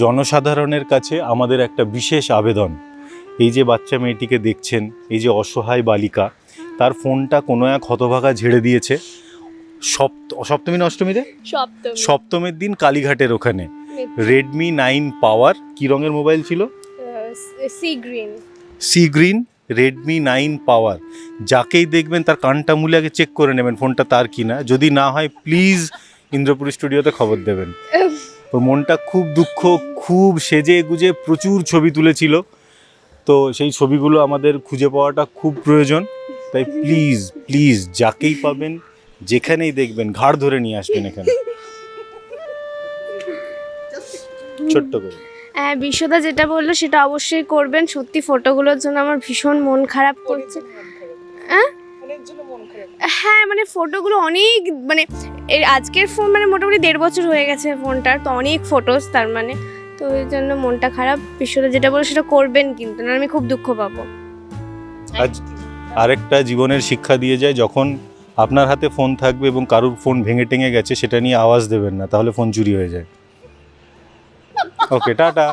জনসাধারণের কাছে আমাদের একটা বিশেষ আবেদন। এই যে বাচ্চা মেয়েটিকে দেখছেন এই যে অসহায় বালিকা তার ফোনটা কোনো এক হতভাগা ঝেড়ে দিয়েছে। সপ্ত সপ্তমী না অষ্টমীতে? সপ্তমের দিন কালীঘাটের ওখানে। রেডমি নাইন পাওয়ার কী রঙের মোবাইল ছিল? Sea green. Sea green Redmi nine power যাকেই দেখবেন তার কানটা মুলে আগে চেক করে নেবেন ফোনটা তার কিনা। যদি না হয় প্লিজ ইন্দ্রপুরি স্টুডিওতে খবর দেবেন। ওর মনটা খুব দুঃখ খুব সেজে গুজে প্রচুর ছবি তুলেছিল। তো সেই ছবিগুলো আমাদের খুঁজে পাওয়াটা খুব প্রয়োজন। তাই প্লিজ প্লিজ যাকেই পাবেন যেখানেই দেখবেন ঘাড় ধরে নিয়ে আসবেন এখানে। ছোট্ট করে। হ্যাঁ বিশ্বদা যেটা বলল সেটা অবশ্যই করবেন। সত্যি ফটোগুলোর জন্য আমার ভীষণ মন খারাপ করছে। হ্যাঁ হ্যাঁ মানে ফটোগুলো অনেক মানে এর আজকের ফোন মানে মোটামুটি দেড় বছর হয়ে গেছে ফোনটার তো অনেক ফটোস তার মানে। তো ওই জন্য মনটা খারাপ। বিশ্বদা যেটা বলল সেটা করবেন কিন্তু না আমি খুব দুঃখ পাবো। আজ আরেকটা জীবনের শিক্ষা দিয়ে যায়, যখন আপনার হাতে ফোন থাকবে এবং কারুর ফোন ভেঙে টেঙে গেছে, সেটা নিয়ে আওয়াজ দেবেন না, তাহলে ফোন চুরি হয়ে যায়। Okay tata.